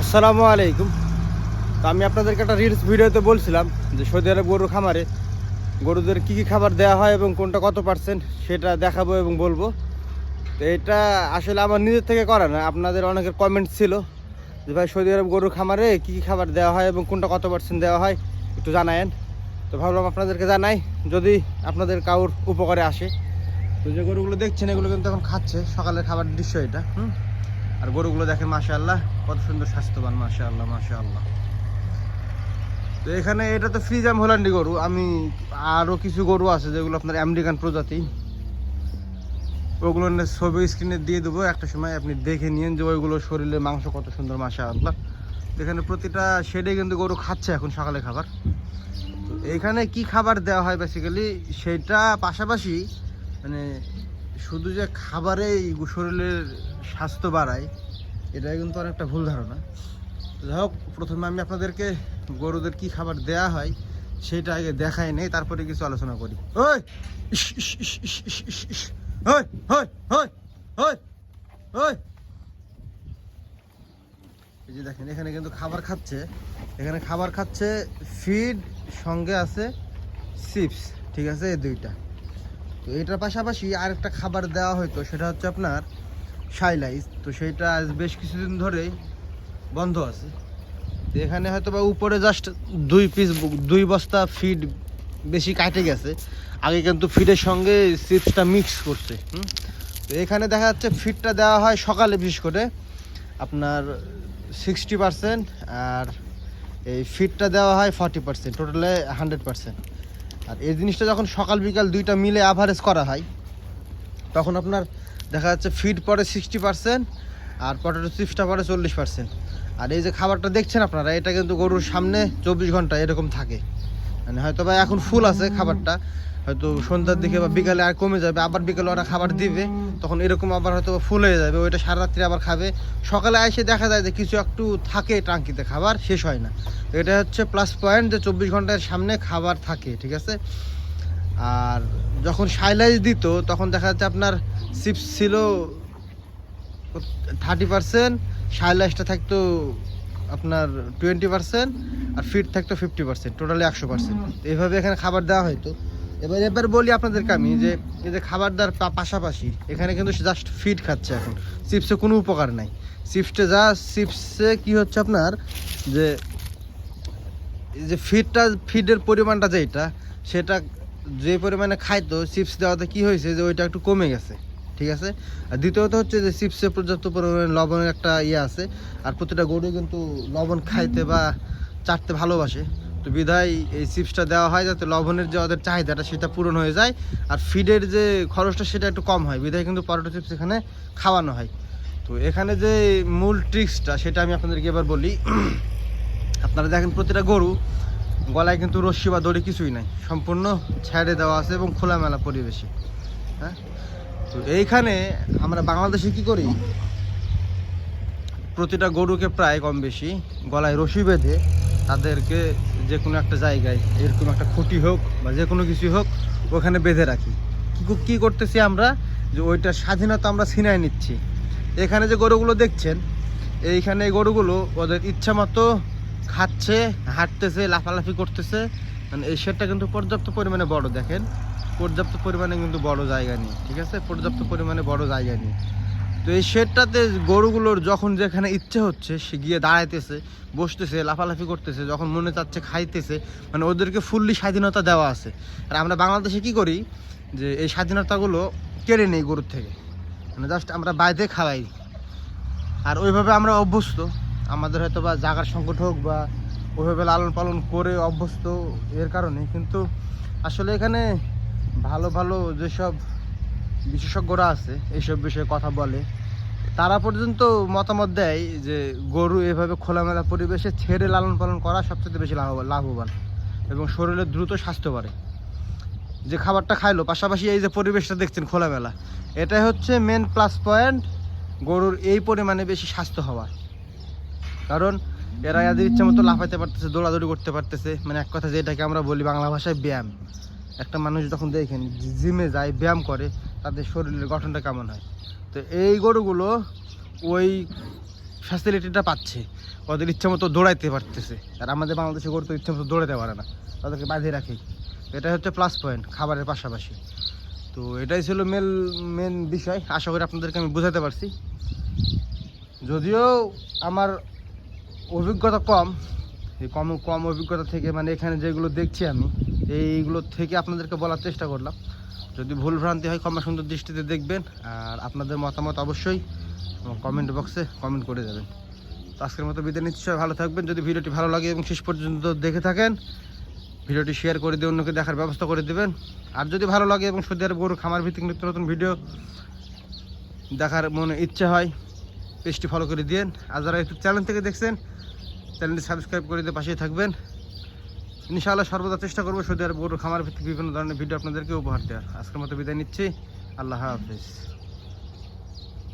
আসসালামু আলাইকুম। তো আমি আপনাদেরকে একটা রিলস ভিডিওতে বলছিলাম যে সৌদি আরব গরু খামারে গরুদের কী কী খাবার দেওয়া হয় এবং কোনটা কত পার্সেন্ট সেটা দেখাবো এবং বলব। তো এটা আসলে আমার নিজের থেকে করা না, আপনাদের অনেকের কমেন্ট ছিল যে ভাই সৌদি আরব গরুর খামারে কী কী খাবার দেওয়া হয় এবং কোনটা কত পার্সেন্ট দেওয়া হয়, একটু জানায়েন। তো ভাবলাম আপনাদেরকে জানাই, যদি আপনাদের কাউর উপকারে আসে। তো যে গরুগুলো দেখছেন, এগুলো কিন্তু এখন খাচ্ছে, সকালের খাবার দৃশ্য এটা, হুম? আর গরুগুলো দেখেন, মাশাআল্লাহ, কত সুন্দর স্বাস্থ্যবান, মাশাআল্লাহ মাশাআল্লাহ। তো এখানে এটা তো ফ্রিজাম হোল্যান্ডি গরু। আমি আরও কিছু গরু আছে যেগুলো আপনার আমেরিকান প্রজাতি। ওগুলো ছবি স্ক্রিনে দিয়ে দেবো। একটা সময় আপনি দেখে নিন যে ওইগুলো শরীরে মাংস কত সুন্দর, মাশাআল্লাহ। এখানে প্রতিটা শেডে কিন্তু গরু খাচ্ছে এখন সকালে খাবার। তো এইখানে কি খাবার দেওয়া হয় বেসিক্যালি সেটা পাশাপাশি মানে শুধু যে খাবারে শরীরের স্বাস্থ্য বাড়ায় এটা কিন্তু অনেকটা ভুল ধারণা। যাই হোক প্রথমে আমি আপনাদেরকে গরুদের কি খাবার দেয়া হয় সেটা আগে দেখাই নেই তারপরে কিছু আলোচনা করি। ওই, ওই। এই যে দেখেন এখানে কিন্তু খাবার খাচ্ছে। এখানে খাবার খাচ্ছে ফিড সঙ্গে আছে চিপস ঠিক আছে এই দুইটা। তো এটার পাশাপাশি আরেকটা খাবার দেওয়া হয়তো সেটা হচ্ছে আপনার সাইলাইস তো সেইটা আজ বেশ কিছুদিন ধরেই বন্ধ আছে। তো এখানে হয়তো বা উপরে জাস্ট দুই পিস দুই বস্তা ফিড বেশি কাটে গেছে। আগে কিন্তু ফিডের সঙ্গে চিপসটা মিক্স করছে? তো এখানে দেখা যাচ্ছে ফিডটা দেওয়া হয় সকালে বিশেষ করে আপনার সিক্সটি পার্সেন্ট আর এই ফিডটা দেওয়া হয় ফর্টি পার্সেন্ট টোটালে হান্ড্রেড পার্সেন্ট আর এই জিনিসটা যখন সকাল বিকাল দুইটা মিলে অ্যাভারেজ করা হয়, তখন আপনার দেখা যাচ্ছে ফিড পরে সিক্সটি পার্সেন্ট আর পটেটো চিপসটা পরে চল্লিশ পারসেন্ট আর এই যে খাবারটা দেখছেন আপনারা, এটা কিন্তু গরুর সামনে চব্বিশ ঘণ্টা এরকম থাকে। মানে হয়তো বা এখন ফুল আছে খাবারটা হয়তো সন্ধ্যার দিকে বা বিকালে আর কমে যাবে, আবার বিকালে ওরা খাবার দিবে, তখন এরকম আবার হয়তো ফুল হয়ে যাবে, ওইটা সারা রাত্রি আবার খাবে। সকালে এসে দেখা যায় যে কিছু একটু থাকে টাঙ্কিতে খাবার শেষ হয় না। এটা হচ্ছে প্লাস পয়েন্ট যে চব্বিশ ঘণ্টার সামনে খাবার থাকে, ঠিক আছে? আর যখন সাইলাইজ দিত, তখন দেখা যাচ্ছে আপনার চিপস ছিল থার্টি পার্সেন্ট সাইলাইজটা থাকতো আপনার টোয়েন্টি পার্সেন্ট আর ফিট থাকতো ফিফটি পার্সেন্ট টোটালি একশো পার্সেন্ট এইভাবে এখানে খাবার দেওয়া হয়তো এবার এবার বলি আপনাদেরকে আমি যে এই যে খাবার পা- পাশাপাশি এখানে কিন্তু জাস্ট ফিড খাচ্ছে এখন। চিপসে কোনো উপকার নাই। চিপসে যা চিপসে কি হচ্ছে আপনার যে যে ফিডটা ফিডের পরিমাণটা যেটা সেটা যে পরিমাণে খাইতো চিপস দেওয়াতে কি হয়েছে যে ওইটা একটু কমে গেছে, ঠিক আছে? আর দ্বিতীয়ত হচ্ছে যে চিপসে পর্যাপ্ত পরিমাণে লবণের একটা ইয়ে আছে, আর প্রতিটা গরু কিন্তু লবণ খাইতে বা চাটতে ভালোবাসে। তো বিধায় এই চিপসটা দেওয়া হয় যাতে লবণের যে ওদের চাহিদাটা সেটা পূরণ হয়ে যায়, আর ফিডের যে খরচটা সেটা একটু কম হয়। বিধায় কিন্তু পরোটা চিপস এখানে খাওয়ানো হয়। তো এখানে যে মূল ট্রিক্সটা সেটা আমি আপনাদেরকে এবার বলি। আপনারা দেখেন প্রতিটা গরু গলায় কিন্তু রশ্মি বা দড়ি কিছুই নাই। সম্পূর্ণ ছেড়ে দেওয়া আছে এবং খোলামেলা পরিবেশে। হ্যাঁ? তো এইখানে আমরা বাংলাদেশে কি করি? প্রতিটা গরুকে প্রায় কম বেশি গলায় রশি বেঁধে তাদেরকে যে কোনো একটা জায়গায়, এরকম একটা খুঁটি হোক বা যে কোনো কিছু হোক, ওখানে বেঁধে রাখি। কি করতেছি আমরা? যে ওইটার স্বাধীনতা আমরা ছিনায় নিচ্ছি। এখানে যে গরুগুলো দেখছেন, এইখানে এই গরুগুলো ওদের ইচ্ছা মতো খাচ্ছে, হাঁটতেছে, লাফালাফি করতেছে। মানে এই শেডটা কিন্তু পর্যাপ্ত পরিমাণে বড়, দেখেন। পর্যাপ্ত পরিমাণে কিন্তু বড় জায়গা নিয়ে ঠিক আছে? পর্যাপ্ত পরিমাণে বড় জায়গা নিয়ে তো এই শেডটাতে গরুগুলোর যখন যেখানে ইচ্ছে হচ্ছে, সে গিয়ে দাঁড়াইতেছে, বসতেছে, লাফালাফি করতেছে, যখন মনে চাচ্ছে খাইতেছে মানে ওদেরকে ফুললি স্বাধীনতা দেওয়া আছে। আর আমরা বাংলাদেশে কি করি? যে এই স্বাধীনতাগুলো কেড়ে নেই গরুর থেকে। মানে জাস্ট আমরা বাইরে খাওয়াই। আর ওইভাবে আমরা অভ্যস্ত। আমাদের হয়তো বা জাগার সংকট হোক বা ওইভাবে লালন পালন করে অভ্যস্ত এর কারণে। কিন্তু আসলে এখানে ভালো ভালো যেসব বিশেষজ্ঞরা আছে এইসব বিষয়ে কথা বলে। তারা পর্যন্ত মতামত দেয় যে গরু এভাবে খোলামেলা পরিবেশে ছেড়ে লালন পালন করা সবচেয়ে বেশি লাভ- লাভবান এবং শরীরে দ্রুত স্বাস্থ্য বাড়ে। যে খাবারটা খাইলো, পাশাপাশি এই যে পরিবেশটা দেখছেন খোলামেলা, এটাই হচ্ছে মেন প্লাস পয়েন্ট গরুর এই পরিমাণে বেশি স্বাস্থ্য হওয়ার। কারণ এরা এদের ইচ্ছা মতো লাফাইতে পারতেছে, দৌড়াদৌড়ি করতে পারতেছে। মানে এক কথা যেটাকে আমরা বলি বাংলা ভাষায় ব্যায়াম। একটা মানুষ যখন দেখেন জিমে যায়, ব্যায়াম করে, তাদের শরীরের গঠনটা কেমন হয়? তো এই গরুগুলো ওই ফ্যাসিলিটিটা পাচ্ছে। ওদের ইচ্ছা মতো দৌড়াইতে পারতেছে। আর আমাদের বাংলাদেশে গরু তো ইচ্ছা মতো দৌড়াতে পারে না। তাদেরকে বাঁধিয়ে রাখি। এটা হচ্ছে প্লাস পয়েন্ট খাবারের পাশাপাশি। তো এটাই ছিল মেল মেন বিষয়। আশা করি আপনাদেরকে আমি বোঝাতে পারছি। যদিও আমার অভিজ্ঞতা কম, এই কম কম অভিজ্ঞতা থেকে মানে এখানে যেগুলো দেখছি আমি, এইগুলো থেকে আপনাদেরকে বলার চেষ্টা করলাম। যদি ভুল ভ্রান্তি হয় ক্ষমা সুন্দর দৃষ্টিতে দেখবেন, আর আপনাদের মতামত অবশ্যই কমেন্ট বক্সে কমেন্ট করে যাবেন তো আজকের মতো বিদায় নিশ্চয় ভালো থাকবেন। যদি ভিডিওটি ভালো লাগে এবং শেষ পর্যন্ত দেখে থাকেন, ভিডিওটি শেয়ার করে দিয়ে অন্যকে দেখার ব্যবস্থা করে দেবেন। আর যদি ভালো লাগে এবং সৌদি আরব গরু খামার ভিত্তিক নিত্য নতুন ভিডিও দেখার মনে ইচ্ছে হয়, পেজটি ফলো করে দিন আর যারা ইউটিউব চ্যানেল থেকে দেখছেন চ্যানেলটি সাবস্ক্রাইব করে দিয়ে পাশেই থাকবেন। ইনশাআল্লাহ সর্বদা চেষ্টা করব সৌদি আরব গরুর খামার ভিত্তিক বিভিন্ন ধরনের ভিডিও আপনাদেরকে উপহার দেওয়ার। আজকের মতো বিদায় নিচ্ছি। আল্লাহ হাফিজ।